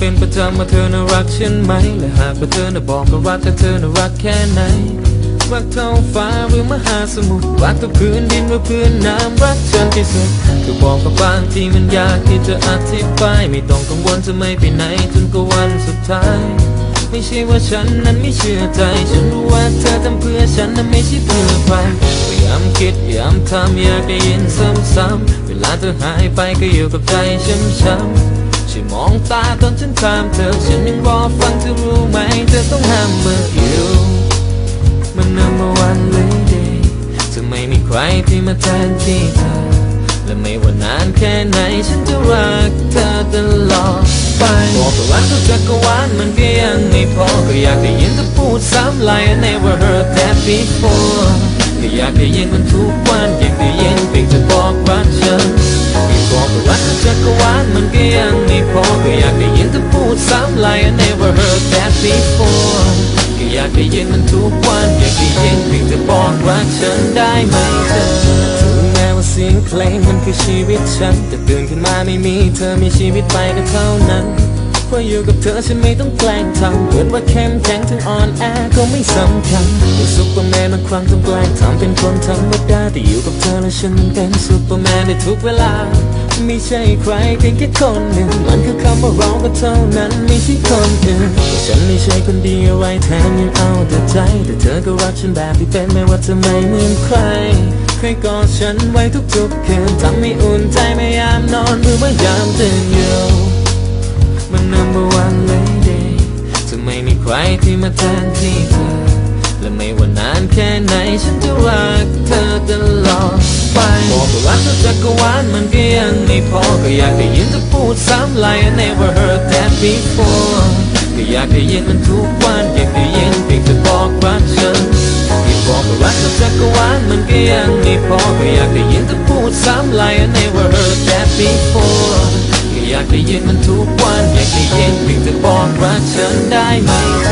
ป็นประจำว่าเธอน่ารักฉันไหม และหากว่าเธอน่ะบอกก็รักแต่เธอน่ารักแค่ไหน รักเท่าฟ้าหรือมหาสมุทร รักเท่าพื้นดินหรือพื้นน้ำ รักฉันที่สุดคือบอกกับบางทีมันยากที่จะอธิบาย ไม่ต้องกังวลจะไม่ไปไหนจนกว่าวันสุดท้าย ไม่ใช่ว่าฉันนั้นไม่เชื่อใจ ฉันรู้ว่าเธอทำเพื่อฉันนั้นไม่ใช่เพื่อใครพยายามคิดพยายามทำอยากได้ยินซ้ำๆเวลาเธอหายไปก็อยู่กับใจช้ำๆ ช่มองตาตอนฉันถามเธอ ฉันยังรอฟังเธอรู้ไหม เธอต้องห้ามเมื่ออยู่มัน number one lady จะไม่มีใครที่มาแทนที่เธอ และไม่ว่านานแค่ไหน ฉันจะรักเธอตลอดไปบอกว่ารักทุกจักรวาลมันก็ยังไม่พอ ก็อยากได้ยินเธอพูดซ้ำ like I never heard that before ก็อยากได้ยินมันทุกวันอยากได้ยินเพียงเธอบอกรักฉันบอกว่ารักทุกจักรวาลมันก็ยัง ก็อยากได้ยินเธอพูดซ้ำ like I never heard that before ก็อยากได้ยินมันทุกวันอยากได้ยินเพียงเธอบอกรักฉันได้ไหมเธอถึงแม้ว่าเสียงเพลงมันคือชีวิตฉันแต่ตื่นขึ้นมาไม่มีเธอมีชีวิตไปก็เท่านั้นเพราะอยู่กับเธอฉันไม่ต้องแกล้งทำเกิดว่าเข้มแข็งถึงอ่อนแอก็ไม่สำคัญเป็นซุปเปอร์แมนบางครั้งต้องแกล้งทำเป็นคนธรรมดาแต่อยู่กับเธอแล้วฉันมันเป็นซุปเปอร์แมนในทุกเวลา ไม่ใช่ใครเพียงแค่คนหนึ่งมันคือคำว่าเราก็เท่านั้นไม่ใช่คนอื่นฉันไม่ใช่คนดีอะไรแถมยังเอาแต่ใจ แต่เธอก็รักฉันแบบที่เป็นไม่ว่าจะไม่เหมือนใครเคยกอดฉันไว้ทุกๆคืนทำให้อุ่นใจไม่ยามนอนหรือว่ายามตื่นอยู่มัน number one lady จะไม่มีใครที่มาแทนที่เธอและไม่ว่านานแค่ไหนฉันจะรักเธอตลอด ไปบอกว่ารักเธอจักรวาลมันก็ยังไม่พอ ก็อยากได้ยินเธอพูดซ้ำ like I never heard that before ก็อยากได้ยินมันทุกวันอยากได้ยินเพียงเธอบอกรักฉันที่บอกว่ารักเธอจักรวาลมันก็ยังไม่พอ ก็อยากได้ยินเธอพูดซ้ำ like I never heard that before ก็อยากได้ยินมันทุกวันอยากได้ยินเพียงเธอบอกรักฉันได้ไหม